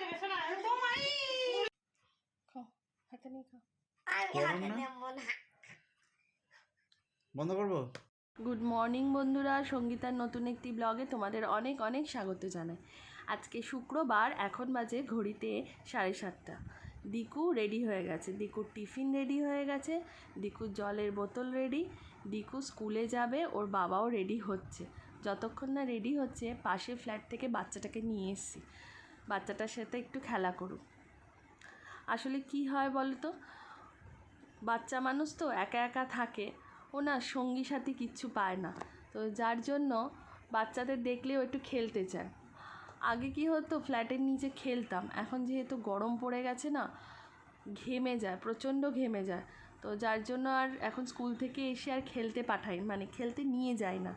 যাবে শোনা খাও হাতে নিয়ে খাও আমি হাতে না? না। বন্ধ করব? গুড মর্নিং বন্ধুরা সঙ্গীতার নতুন একটি ব্লগে তোমাদের অনেক অনেক স্বাগত জানাই। আজকে শুক্রবার এখন বাজে ঘড়িতে সাড়ে সাতটা। দিকু রেডি হয়ে গেছে। দিকুর টিফিন রেডি হয়ে গেছে দিকুর জলের বোতল রেডি দিকু স্কুলে যাবে ওর বাবাও রেডি হচ্ছে। যতক্ষণ না রেডি হচ্ছে পাশের ফ্ল্যাট থেকে বাচ্চাটাকে নিয়ে এসছি। বাচ্চাটার সাথে একটু খেলা করুক। আসলে কি হয় বলো তো বাচ্চা মানুষ তো একা একা থাকে, ও না সঙ্গী সাথী কিচ্ছু পায় না। তো যার জন্য বাচ্চাদের দেখলেও একটু খেলতে চায়। আগে কি হতো? ফ্ল্যাটের নিচে খেলতাম। এখন যেহেতু গরম পড়ে গেছে না, ঘেমে যায়, প্রচণ্ড ঘেমে যায়। তো যার জন্য আর এখন স্কুল থেকে এসে আর খেলতে পাঠাই মানে খেলতে নিয়ে যায় না।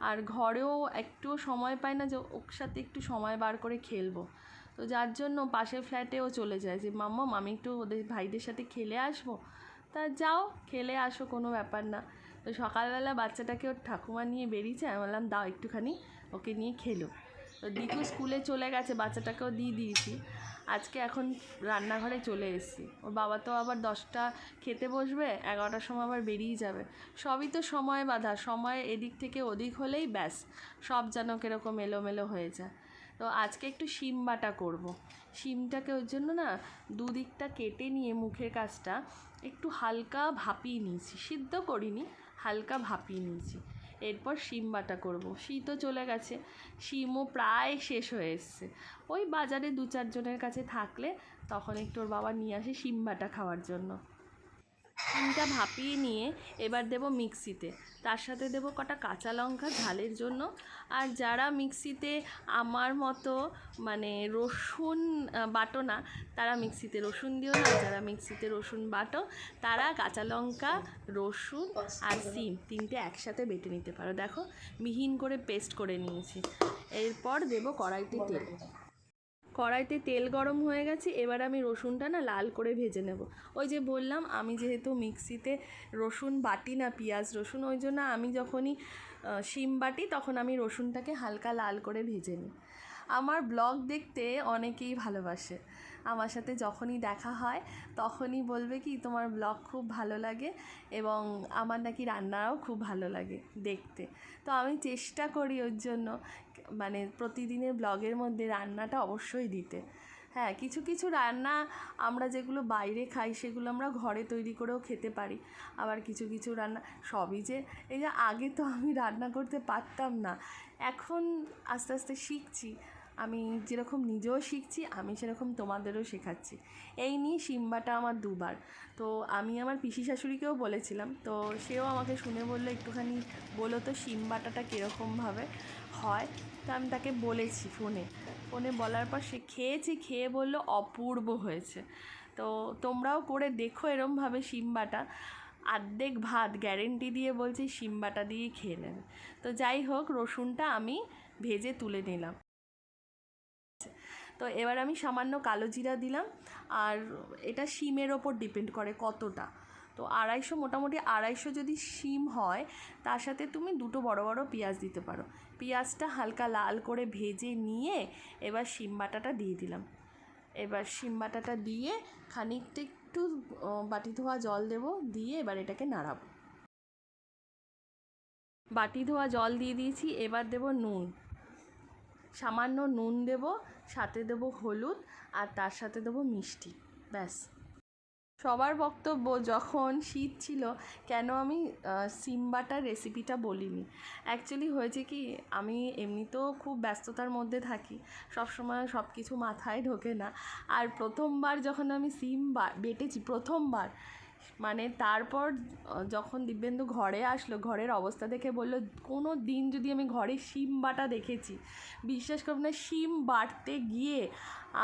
আর ঘরেও একটুও সময় পায় না যে ওর সাথে একটু সময় বার করে খেলব। তো যার জন্য পাশের ফ্ল্যাটেও চলে যায় যে মাম্মাম আমি একটু ওদের ভাইদের সাথে খেলে আসব? তা যাও, খেলে আসো, কোনো ব্যাপার না। তো সকালবেলা বাচ্চাটাকে ওর ঠাকুমা নিয়ে বেরিয়েছে, আমি বললাম, দাও একটুখানি ওকে নিয়ে খেলো। তো দিকু স্কুলে চলে গেছে, বাচ্চাটাকেও দিয়ে দিয়েছি। আজকে এখন রান্নাঘরে চলে এসেছি। ওর বাবা তো আবার দশটা খেতে বসবে, এগারোটার সময় আবার বেরিয়ে যাবে। সবই তো সময় বাধা, সময় এদিক থেকে ওদিক হলেই ব্যাস, সব যেন কীরকম এলোমেলো হয়ে যায়। তো আজকে একটু শিম বাটা করব। শিমটাকে ওর জন্য না দুদিকটা কেটে নিয়ে মুখের কাজটা একটু হালকা ভাপিয়ে নিয়েছি, সিদ্ধ করিনি, হালকা ভাপিয়ে নিয়েছি। এরপর শিম বাটা করব শীতও চলে গেছে। শিমও প্রায় শেষ হয়ে এসছে। ওই বাজারে দু চারজনের কাছে থাকলে তখন একটু ওর বাবা নিয়ে আসে শিম বাটা খাওয়ার জন্য। শিমটা ভাপিয়ে নিয়ে এবার দেব মিক্সিতে। তার সাথে দেব কটা কাঁচা লঙ্কা ঝালের জন্য। আর যারা মিক্সিতে আমার মতো মানে রসুন বাটো না, তারা মিক্সিতে রসুন দিও না। যারা মিক্সিতে রসুন, বাটো, তারা কাঁচা লঙ্কা, রসুন আর সিম তিনটে একসাথে বেটে নিতে পারো। দেখো, মিহিন করে পেস্ট করে নিয়েছি। এরপর দেব কড়াইতে তেল। কড়াইতে তেল গরম হয়ে গেছে, এবার আমি রসুনটা না লাল করে ভেজে নেব। ওই যে বললাম, আমি যেহেতু মিক্সিতে রসুন বাটি না, পেঁয়াজ রসুন, ওই জন্য আমি যখনই শিম বাটি, তখন আমি রসুনটাকে হালকা লাল করে ভেজে নিই। আমার ব্লগ দেখতে অনেকেই ভালোবাসে। আমার সাথে যখনই দেখা হয়, তখনই বলবে কি, তোমার ব্লগ খুব ভালো লাগে এবং আমার নাকি রান্নাও খুব ভালো লাগে দেখতে। তো আমি চেষ্টা করি ওর জন্য মানে প্রতিদিনের ব্লগের মধ্যে রান্নাটা অবশ্যই দিতে। হ্যাঁ কিছু কিছু রান্না আমরা যেগুলো বাইরে খাই, সেগুলো আমরা ঘরে তৈরি করেও খেতে পারি। আবার কিছু কিছু রান্না, সবই যে, এই যে আগে তো আমি রান্না করতে পারতাম না, এখন আস্তে আস্তে শিখছি। আমি যেরকম নিজেও শিখছি, আমি সেরকম তোমাদেরও শেখাচ্ছি। এই নিয়ে সিম্বাটা আমার দুবার। তো আমি আমার পিসি শাশুড়িকেও বলেছিলাম, তো সেও আমাকে শুনে বলল, একটুখানি বলো তো সিম্বাটাটা কীরকমভাবে হয়? তো আমি তাকে বলেছি ফোনে। ফোনে বলার পর সে খেয়েছি, খেয়ে বলল, অপূর্ব হয়েছে। তো তোমরাও করে দেখো এরমভাবে সিম্বাটা। আর্ধেক ভাত গ্যারেন্টি দিয়ে বলছি, সিম্বাটা দিয়ে খেয়ে নেবে। তো যাই হোক, রসুনটা আমি ভেজে তুলে নিলাম। তো এবার আমি সামান্য কালো জিরা দিলাম, আর এটা শিমের ওপর ডিপেন্ড করে কতটা। তো আড়াইশো, মোটামুটি আড়াইশো যদি শিম হয়, তার সাথে তুমি দুটো বড় বড় পেঁয়াজ দিতে পারো। পেঁয়াজটা হালকা লাল করে ভেজে নিয়ে এবার শিম বাটাটা দিয়ে দিলাম। এবার শিম বাটাটা দিয়ে খানিকটা একটু বাটি ধোয়া জল দেবো, দিয়ে এবার এটাকে নাড়াবো। বাটি ধোয়া জল দিয়ে দিয়েছি, এবার দেবো নুন। সামান্য নুন দেব সাথে দেবো হলুদ আর তার সাথে দেবো মিষ্টি ব্যাস। সবার বক্তব্য যখন শীত ছিল কেন আমি আহ, সিম বাটার রেসিপিটা বলিনি? অ্যাকচুয়ালি হয়েছে কি আমি এমনিতেও খুব ব্যস্ততার মধ্যে থাকি সবসময় সব কিছু মাথায় ঢোকে না। আর প্রথমবার যখন আমি সিম বেটেছি প্রথমবার মানে তারপর যখন দিব্যেন্দু ঘরে আসলো, ঘরের অবস্থা দেখে বলল, কোনো দিন যদি আমি ঘরে শিম বাটা দেখেছি, বিশ্বাস করব না, শিম বাটতে গিয়ে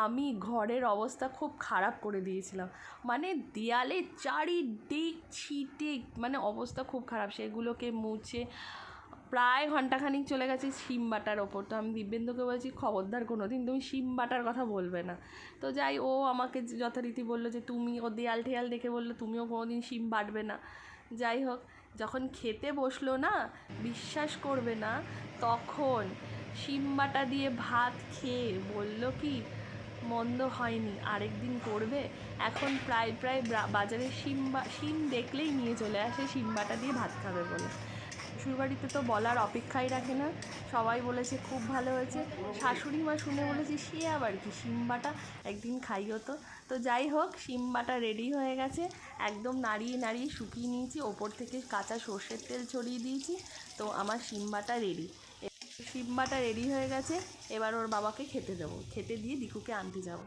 আমি ঘরের অবস্থা খুব খারাপ করে দিয়েছিলাম। মানে দেয়ালে চারিদিক ছিটে মানে অবস্থা খুব খারাপ। সেগুলোকে মুছে প্রায় ঘন্টাখানিক চলে গেছে শিম বাটার ওপর। তো আমি দিব্যেন্দুকে বলছি, খবরদার কোনো দিন তুমি শিম বাটার কথা বলবে না। তো যাই, ও আমাকে যথারীতি বলল যে, তুমি ও দেয়াল ঠেয়াল দেখে বলল তুমিও কোনো দিন শিম বাটবে না। যাই হোক, যখন খেতে বসল না, বিশ্বাস করবে না, তখন শিম বাটা দিয়ে ভাত খেয়ে বলল কি, মন্দ হয়নি, আরেক দিন করবে। এখন প্রায় প্রায় বাজারে শিম বা, শিম দেখলেই নিয়ে চলে আসে, শিম বাটা দিয়ে ভাত খাবে বলে। শ্বশুরবাড়িতে তো বলার অপেক্ষাই রাখে না। সবাই বলেছে খুব ভালো হয়েছে। শাশুড়ি মা শুনে বলেছে, সে আবার কি? শিম বাটা একদিন খাইও তো। তো যাই হোক, শিম বাটা রেডি হয়ে গেছে। একদম নাড়িয়ে নাড়িয়ে শুকিয়ে নিয়েছি। ওপর থেকে কাঁচা সর্ষের তেল ছড়িয়ে দিয়েছি। তো আমার শিম বাটা রেডি শিম বাটা রেডি হয়ে গেছে। এবার ওর বাবাকে খেতে দেবো। খেতে দিয়ে দিকুকে আনতে যাব।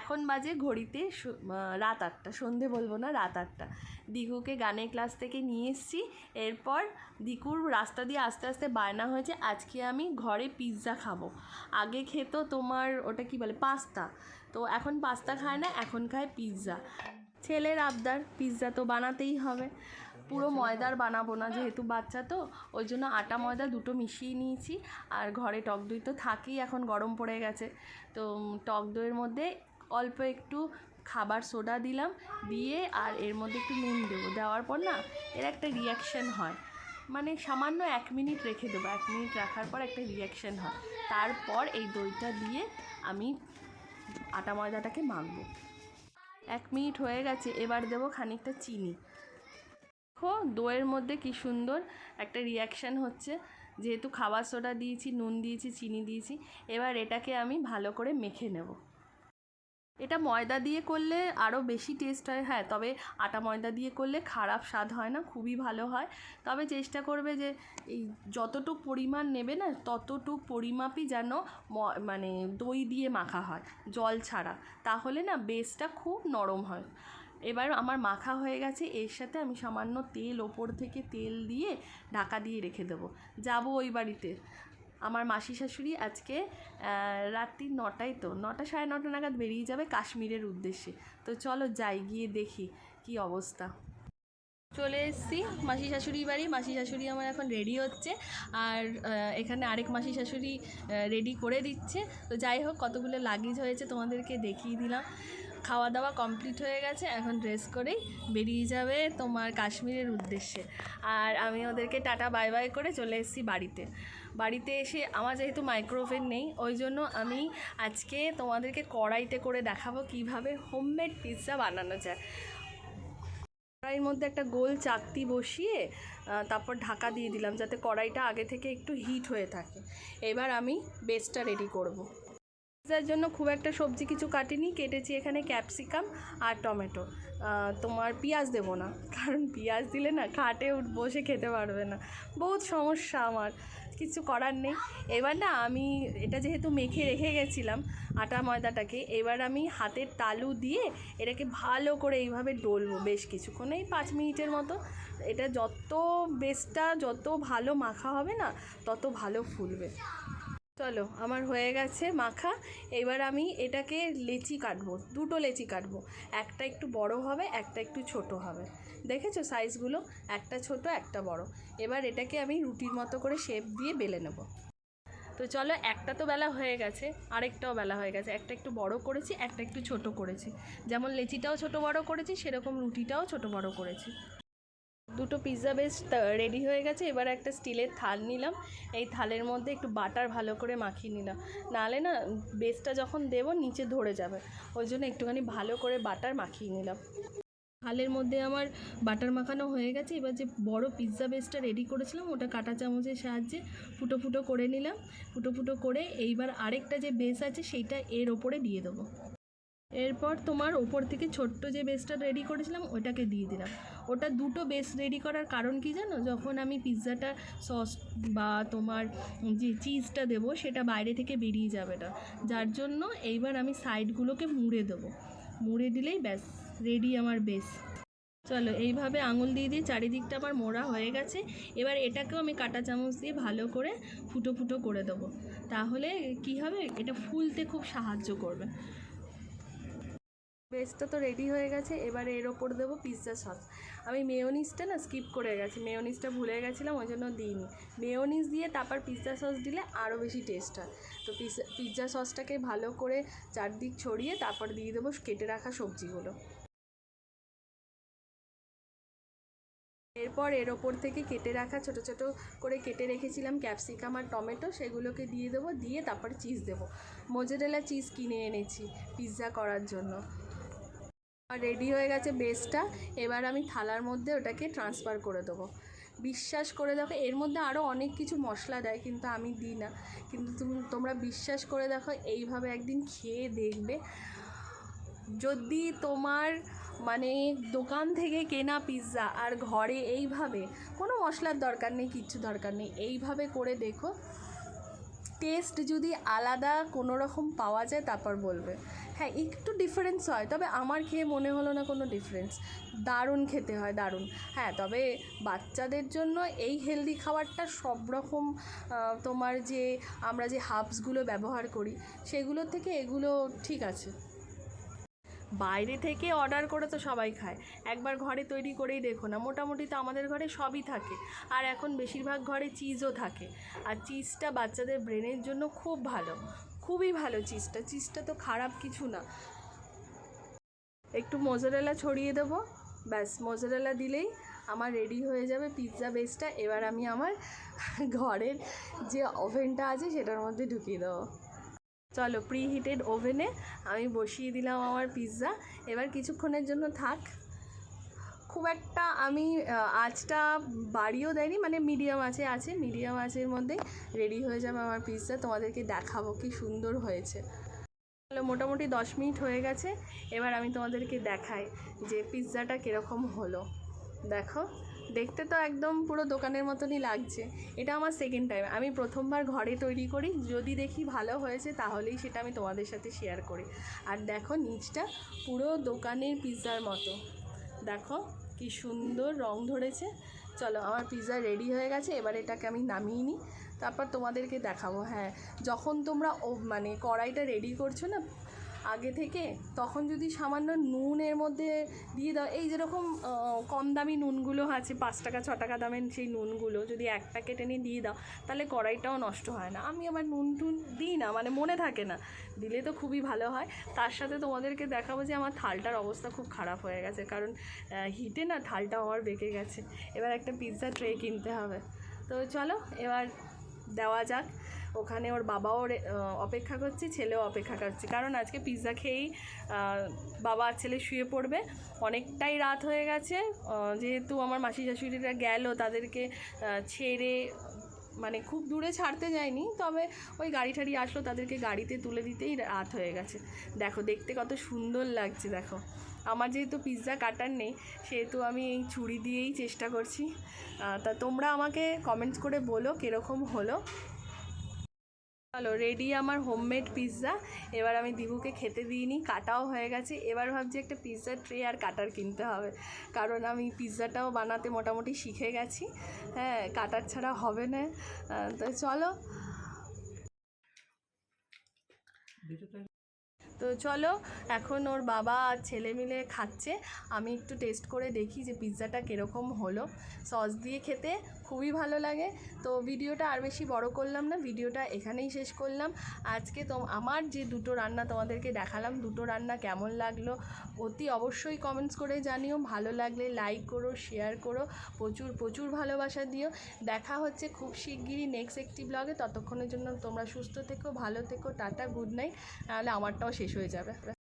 এখন বাজে ঘড়িতে রাত আটটা, সন্ধে বলব না, রাত আটটা। দিকুকে গানের ক্লাস থেকে নিয়ে এসেছি, এরপর দিকুর রাস্তা দিয়ে আস্তে আস্তে বায়না হয়েছে, আজকে আমি ঘরে পিৎজা খাব। আগে খেতো তোমার ওটা কি বলে, পাস্তা। তো এখন পাস্তা খায় না, এখন খায় পিৎজা। ছেলের আবদার, পিৎজা তো বানাতেই হবে। পুরো ময়দার বানাবো না, যেহেতু বাচ্চা তো, ওই জন্য আটা, ময়দা দুটো মিশিয়ে নিয়েছি। আর ঘরে টক দই তো থাকেই, এখন গরম পড়ে গেছে। তো টক দইয়ের মধ্যে অল্প একটু খাবার সোডা দিলাম দিয়ে আর এর মধ্যে একটু নুন দেবো। দেওয়ার পর না, এর একটা রিয়াকশন হয়। মানে সামান্য এক মিনিট রেখে দেবো। এক মিনিট রাখার পর একটা রিয়াকশন হয়। তারপর এই দইটা দিয়ে আমি আটা ময়দাটাকে মাখবো। এক মিনিট হয়ে গেছে, এবার দেবো খানিকটা চিনি। দেখো, দইয়ের মধ্যে কি সুন্দর একটা রিয়াকশান হচ্ছে। যেহেতু খাবার সোডা দিয়েছি, নুন দিয়েছি, চিনি দিয়েছি, এবার এটাকে আমি ভালো করে মেখে নেব। এটা ময়দা দিয়ে করলে আরও বেশি টেস্ট হয়। হ্যাঁ তবে আটা ময়দা দিয়ে করলে খারাপ স্বাদ হয় না, খুবই ভালো হয়। তবে চেষ্টা করবে যে এই যতটুক পরিমাণ নেবে না, ততটুক পরিমাপই যেন মানে দই দিয়ে মাখা হয়, জল ছাড়া। তাহলে না বেসটা খুব নরম হয়। এবার আমার মাখা হয়ে গেছে, এর সাথে আমি সামান্য তেল, ওপর থেকে তেল দিয়ে ঢাকা দিয়ে রেখে দেবো। যাব ওই বাড়িতে। আমার মাসি শাশুড়ি আজকে রাত্রি নটায় তো, নটা সাড়ে নটা নাগাদ বেরিয়ে যাবে কাশ্মীরের উদ্দেশ্যে। তো চলো যাই, গিয়ে দেখি কি অবস্থা। চলে এসেছি মাসি শাশুড়ি বাড়ি। মাসি শাশুড়ি আমার এখন রেডি হচ্ছে। আর এখানে আরেক মাসি শাশুড়ি রেডি করে দিচ্ছে। তো যাই হোক, কতগুলো লাগেজ হয়েছে তোমাদেরকে দেখিয়ে দিলাম। খাওয়া দাওয়া কমপ্লিট হয়ে গেছে। এখন ড্রেস করেই বেরিয়ে যাবে তোমার কাশ্মীরের উদ্দেশ্যে। আর আমি ওদেরকে টাটা বাই বাই করে চলে এসেছি বাড়িতে। বাড়িতে এসে আমার যেহেতু মাইক্রোওভেন নেই ওই জন্য আমি আজকে তোমাদেরকে কড়াইতে করে দেখাবো কীভাবে হোমমেড পিৎজা বানানো যায়। কড়াইয়ের মধ্যে একটা গোল চাকতি বসিয়ে তারপর ঢাকা দিয়ে দিলাম যাতে কড়াইটা আগে থেকে একটু হিট হয়ে থাকে। এবার আমি বেসটা রেডি করব। পিৎজার জন্য খুব একটা সবজি কিছু কাটিনি, কেটেছি এখানে ক্যাপসিকাম আর টমেটো। তোমার পেঁয়াজ দেবো না, কারণ পেঁয়াজ দিলে না খাটে বসে খেতে পারবে না। বহুত সমস্যা আমার। কিছু করার নেই। এবার না আমি এটা যেহেতু মেখে রেখে গেছিলাম আটা ময়দাটাকে, এবার আমি হাতের তালু দিয়ে এটাকে ভালো করে এইভাবে ডলবো বেশ কিছুক্ষণ, এই পাঁচ মিনিটের মতো। এটা যত বেসটা যত ভালো মাখা হবে না, তত ভালো ফুলবে। চলো, আমার হয়ে গেছে মাখা। এবার আমি এটাকে লেচি কাটবো, দুটো লেচি কাটবো। একটা একটু বড় হবে, একটা একটু ছোট হবে। দেখেছ সাইজগুলো একটা ছোট, একটা বড়। এবার এটাকে আমি রুটির মতো করে শেপ দিয়ে বেলে নেব। তো চলো, একটা তো বেলা হয়ে গেছে, আরেকটাও বেলা হয়ে গেছে। একটা একটু বড় করেছি, একটা একটু ছোট করেছি। যেমন লেচিটাও ছোট বড় করেছি, সেরকম রুটিটাও ছোট বড় করেছি। দুটো পিৎজা বেস রেডি হয়ে গেছে। এবার একটা স্টিলের থাল নিলাম। এই থালের মধ্যে একটু বাটার ভালো করে মাখিয়ে নিলাম। নাহলে না বেসটা যখন দেবো, নিচে ধরে যাবে। ওই জন্য একটুখানি ভালো করে বাটার মাখিয়ে নিলাম। থালের মধ্যে আমার বাটার মাখানো হয়ে গেছে। এবার যে বড় পিৎজা বেসটা রেডি করেছিলাম, ওটা কাঁটা চামচের সাহায্যে ফুটো ফুটো করে নিলাম। ফুটো ফুটো করে এইবার আরেকটা যে বেস আছে, সেইটা এর ওপরে দিয়ে দেবো। এরপর তোমার ওপর থেকে ছোট্ট যে বেসটা রেডি করেছিলাম, ওটাকে দিয়ে দিলাম। ওটা দুটো বেস রেডি করার কারণ কি জানো? যখন আমি পিৎজাটা সস বা তোমার যে চিজটা দেবো, সেটা বাইরে থেকে বেরিয়ে যাবে না। যার জন্য এইবার আমি সাইডগুলোকে মুড়ে দেবো। মুড়ে দিলেই ব্যাস রেডি আমার বেস। চলো, এইভাবে আঙুল দিয়ে দিয়ে চারিদিকটা আমার মোড়া হয়ে গেছে। এবার এটাকেও আমি কাঁটা চামচ দিয়ে ভালো করে ফুটো ফুটো করে দেবো। তাহলে কি হবে? এটা ফুলতে খুব সাহায্য করবে। বেসটা তো রেডি হয়ে গেছে, এবারে এর ওপর দেবো পিৎজা সস আমি মেয়োনিজটা না স্কিপ করে গেছি মেয়োনিজটা ভুলে গেছিলাম, ওই জন্য দিইনি। মেয়োনিজ দিয়ে তারপর পিৎজা সস দিলে আরও বেশি টেস্ট হয়। তো পিৎজা সসটাকে ভালো করে চারদিক ছড়িয়ে তারপর দিয়ে দেবো কেটে রাখা সবজিগুলো। এরপর এর ওপর থেকে কেটে রাখা ছোট ছোট করে কেটে রেখেছিলাম ক্যাপসিকাম আর টমেটো, সেগুলোকে দিয়ে দেবো, দিয়ে তারপর চিজ দেবো। মোজারেলা চিজ কিনে এনেছি পিৎজা করার জন্য। রেডি হয়ে গেছে বেসটা এবার আমি থালার মধ্যে ওটাকে ট্রান্সফার করে দেবো। বিশ্বাস করে দেখো, এর মধ্যে আরও অনেক কিছু মশলা দেয়, কিন্তু আমি দিই না। কিন্তু তুমি, তোমরা বিশ্বাস করে দেখো, এইভাবে একদিন খেয়ে দেখবে। যদি তোমার মানে দোকান থেকে কেনা পিৎজা আর ঘরে এইভাবে, কোনো মশলার দরকার নেই, কিচ্ছু দরকার নেই, এইভাবে করে দেখো টেস্ট যদি আলাদা কোনো রকম পাওয়া যায়, তারপর বলবে। হ্যাঁ একটু ডিফারেন্স হয়, তবে আমার খেয়ে মনে হলো না কোনো ডিফারেন্স দারুণ খেতে হয়, দারুণ। হ্যাঁ তবে বাচ্চাদের জন্য এই হেলদি খাবারটা সব রকম তোমার যে আমরা যে হার্বসগুলো ব্যবহার করি, সেগুলোর থেকে এগুলো ঠিক আছে। বাইরে থেকে অর্ডার করে তো সবাই খায়। একবার ঘরে তৈরি করেই দেখো না, মোটামুটি তো আমাদের ঘরে সবই থাকে। আর এখন বেশিরভাগ ঘরে চিজও থাকে। আর চিজটা বাচ্চাদের ব্রেনের জন্য খুব ভালো। খুবই ভালো চিজটা। চিজটা তো খারাপ কিছু না। একটু মোজারেলা ছড়িয়ে দেবো। ব্যাস মোজারেলা দিলেই আমার রেডি হয়ে যাবে পিৎজা বেসটা এবার আমি আমার ঘরের যে ওভেনটা আছে, সেটার মধ্যে ঢুকিয়ে দেবো। চলো প্রি হিটেড ওভেনে আমি বসিয়ে দিলাম আমার পিৎজা এবার কিছুক্ষণের জন্য থাক। খুব একটা আমি আঁচটা বাড়িয়েও দেয়নি মানে মিডিয়াম আছে আছে মিডিয়াম আঁচের মধ্যে রেডি হয়ে যাবে আমার পিৎজা তোমাদেরকে দেখাবো কি সুন্দর হয়েছে। মোটামুটি দশ মিনিট হয়ে গেছে, এবার আমি তোমাদেরকে দেখাই যে পিৎজাটা কীরকম হলো। দেখো, দেখতে তো একদম পুরো দোকানের মতনই লাগছে। এটা আমার সেকেন্ড টাইম আমি প্রথমবার ঘরে তৈরি করি, যদি দেখি ভালো হয়েছে তাহলেই সেটা আমি তোমাদের সাথে শেয়ার করি। আর দেখো, নিচটা পুরো দোকানের পিৎজার মতো। দেখো কি সুন্দর রং ধরেছে। চলো, আমার পিৎজা রেডি হয়ে গেছে, এবার এটাকে আমি নামিয়ে নিই। তারপর তোমাদেরকে দেখাবো হ্যাঁ। যখন তোমরা ও মানে কড়াইটা রেডি করছ না আগে থেকে, তখন যদি সামান্য নুন এর মধ্যে দিয়ে দাও, এই যেরকম কম দামি নুনগুলো আছে, পাঁচ টাকা, ছ টাকা দামের সেই নুনগুলো যদি এক প্যাকেট এনে দিয়ে দাও, তাহলে কড়াইটাও নষ্ট হয় না। আমি আবার নুন টুন দিই না মানে মনে থাকে না। দিলে তো খুবই ভালো হয়। তার সাথে তোমাদেরকে দেখাবো যে আমার থালটার অবস্থা খুব খারাপ হয়ে গেছে, কারণ হিটে না থালটা আমার বেঁকে গেছে। এবার একটা পিৎজা ট্রে কিনতে হবে। তো চলো, এবার দেওয়া যাক। ওখানে ওর বাবাও অপেক্ষা করছে, ছেলেও অপেক্ষা করছে। কারণ আজকে পিৎজা খেয়েই বাবা আর ছেলে শুয়ে পড়বে। অনেকটাই রাত হয়ে গেছে। যেহেতু আমার মাসি শাশুড়িরা গেল, তাদেরকে ছেড়ে মানে খুব দূরে ছাড়তে যায়নি। তবে ওই গাড়ি ঠাড়ি আসলো, তাদেরকে গাড়িতে তুলে দিতেই রাত হয়ে গেছে। দেখো, দেখতে কত সুন্দর লাগছে, দেখো। আমার যেহেতু পিৎজা কাটার নেই, সেহেতু আমি এই ছুরি দিয়েই চেষ্টা করছি। তা তোমরা আমাকে কমেন্টস করে বলো, কীরকম হলো। চলো রেডি আমার হোমমেড পিৎজা এবার আমি দিবুকে খেতে দিইনি, কাটাও হয়ে গেছে। এবার ভাবছি একটা পিৎজার ট্রে আর কাটার কিনতে হবে। কারণ আমি পিৎজাটাও বানাতে মোটামুটি শিখে গেছি। হ্যাঁ কাটার ছাড়া হবে না। তো চলো। তো চলো, এখন ওর বাবা আর ছেলে মিলে খাচ্ছে। আমি একটু টেস্ট করে দেখি যে পিৎজাটা কীরকম হলো। সস দিয়ে খেতে খুবই ভালো লাগে। তো ভিডিওটা আর বেশি বড় করলাম না, ভিডিওটা এখানেই শেষ করলাম। আজকে তো আমার যে দুটো রান্না তোমাদেরকে দেখালাম, দুটো রান্না কেমন লাগল অতি অবশ্যই কমেন্টস করে জানিও। ভালো লাগলে লাইক করো শেয়ার করো, প্রচুর প্রচুর ভালোবাসা দিও। দেখা হচ্ছে খুব শিগগিরই নেক্সট একটি ব্লগে ততক্ষণের জন্য তোমরা সুস্থ থেকো, ভালো থেকো, টাটা গুড নাইট নাহলে আমারটাও শেষ হয়ে যাবে।